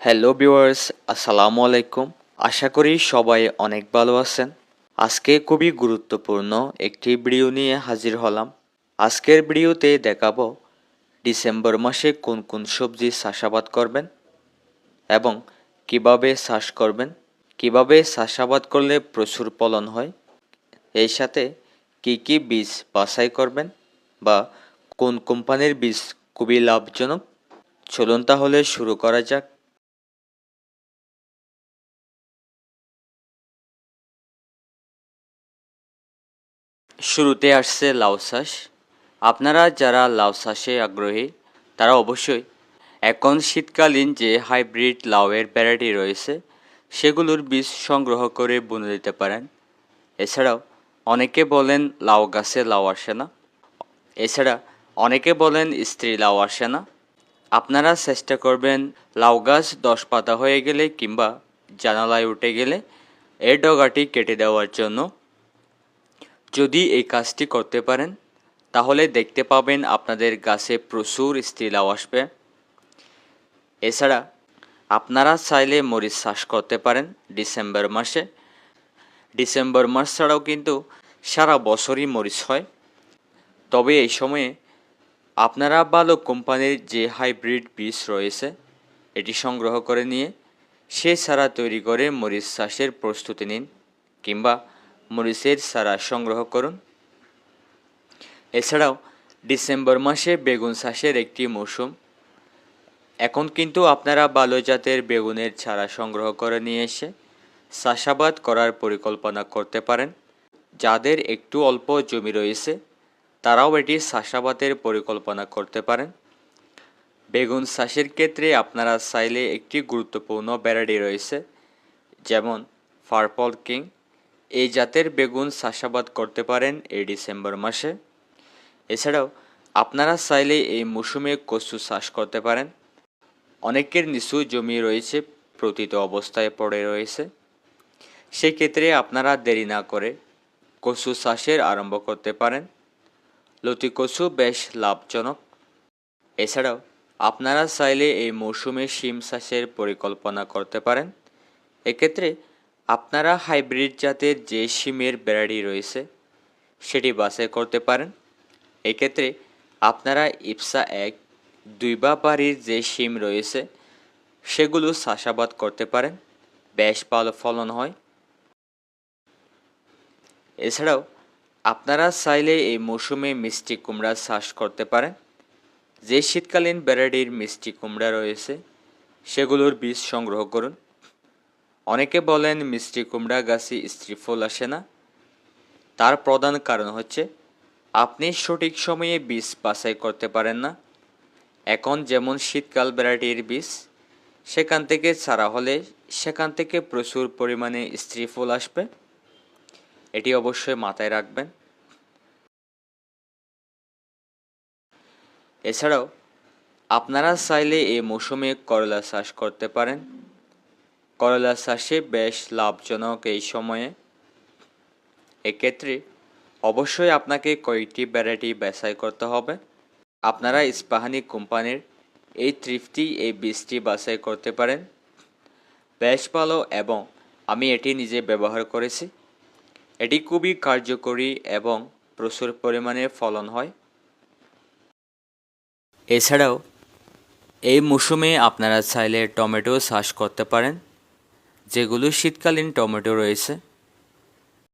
Hello viewers আসসালামু আলাইকুম আশা করি সবাই অনেক ভালো আছেন। আজকে খুবই গুরুত্বপূর্ণ একটি ভিডিও নিয়ে হাজির হলাম। আজকের ভিডিওতে দেখাবো ডিসেম্বর মাসে কোন কোন সবজি চাষাবাদ করবেন এবং কীভাবে চাষ করবেন, কীভাবে চাষাবাদ করলে প্রচুর ফলন হয় এই সাথে কি কি বীজ বাছাই করবেন বা কোন কোম্পানির বীজ খুবই লাভজনক। চলুন তাহলে শুরু করা যাক। শুরুতে আসছে লাউ চাষ। আপনারা যারা লাউ চাষে আগ্রহী, তারা অবশ্যই এখন শীতকালীন যে হাইব্রিড লাউয়ের ভ্যারাইটি রয়েছে, সেগুলোর বীজ সংগ্রহ করে বুনে দিতে পারেন। এছাড়াও অনেকে বলেন লাউ গাছে লাউ আসে না। এছাড়া অনেকে বলেন স্ত্রী লাউ আসে না। আপনারা চেষ্টা করবেন লাউ গাছ দশ পাতা হয়ে গেলে কিংবা জানালায় উঠে গেলে এর ডগাটি কেটে দেওয়ার জন্য। যদি এই কাজটি করতে পারেন, তাহলে দেখতে পাবেন আপনাদের গাছে প্রচুর স্ত্রী লাউ আসবে। এছাড়া আপনারা চাইলে মরিচ চাষ করতে পারেন ডিসেম্বর মাসে। ডিসেম্বর মাস ছাড়াও কিন্তু সারা বছরই মরিচ হয়। তবে এই সময়ে আপনারা ভালো কোম্পানির যে হাইব্রিড বীজ রয়েছে, এটি সংগ্রহ করে নিয়ে সে চারা তৈরি করে মরিচ চাষের প্রস্তুতি নিন কিংবা মরিচের চারা সংগ্রহ করুন। এছাড়াও, ডিসেম্বর মাসে বেগুন চাষের একটি মৌসুম। এখন কিন্তু আপনারা ভালো জাতের বেগুনের চারা সংগ্রহ করে নিয়ে এসে চাষাবাদ করার পরিকল্পনা করতে পারেন। যাদের একটু অল্প জমি রয়েছে, তারাও এটি চাষাবাদের পরিকল্পনা করতে পারেন। বেগুন চাষের ক্ষেত্রে আপনারা চাইলে একটি গুরুত্বপূর্ণ ভ্যারাইটি রয়েছে, যেমন পার্পল কিং। এই জাতের বেগুন চাষাবাদ করতে পারেন এই ডিসেম্বর মাসে। এছাড়াও আপনারা চাইলে এই মৌসুমে কচু চাষ করতে পারেন। অনেকের নিচু জমি রয়েছে, প্রতীত অবস্থায় পড়ে রয়েছে। সেই ক্ষেত্রে আপনারা দেরি না করে কচু চাষের আরম্ভ করতে পারেন। লতি কচু বেশ লাভজনক। এছাড়াও আপনারা চাইলে এই মৌসুমে শিম চাষের পরিকল্পনা করতে পারেন। এক্ষেত্রে আপনারা হাইব্রিড জাতের যে সিমের ভ্যারাইটি রয়েছে, সেটি বাছাই করতে পারেন। এক্ষেত্রে আপনারা ইপসা এক, দুই বা বাড়ির যে সিম রয়েছে, সেগুলো চাষাবাদ করতে পারেন। বেশ ভালো ফলন হয়। এছাড়াও আপনারা চাইলে এই মৌসুমে মিষ্টি কুমড়া চাষ করতে পারেন। যে শীতকালীন ভ্যারাইটির মিষ্টি কুমড়া রয়েছে, সেগুলোর বীজ সংগ্রহ করুন। অনেকে বলেন মিষ্টি কুমড়া গাছে স্ত্রী ফুল আসে না। তার প্রধান কারণ হচ্ছে, আপনি সঠিক সময়ে বীজ বাছাই করতে পারেন না। এখন যেমন শীতকাল ভ্যারাইটির বীজ, সেখান থেকে ছাড়া হলে সেখান থেকে প্রচুর পরিমাণে স্ত্রী ফুল আসবে। এটি অবশ্যই মাথায় রাখবেন। এছাড়াও, আপনারা চাইলে এই মৌসুমে করলা চাষ করতে পারেন। করলা চাষে বেশ লাভজনক এই সময়ে। এক্ষেত্রে অবশ্যই আপনাকে কয়েকটি ভ্যারাইটি বাছাই করতে হবে। আপনারা ইস্পাহানি কোম্পানির এই তৃপ্তি এই বীজটি বাছাই করতে পারেন। বেশ ভালো এবং আমি এটি নিজে ব্যবহার করেছি। এটি খুবই কার্যকরী এবং প্রচুর পরিমাণে ফলন হয়। এছাড়াও এই মৌসুমে আপনারা চাইলে টমেটো চাষ করতে পারেন। যেগুলো শীতকালীন টমেটো রয়েছে।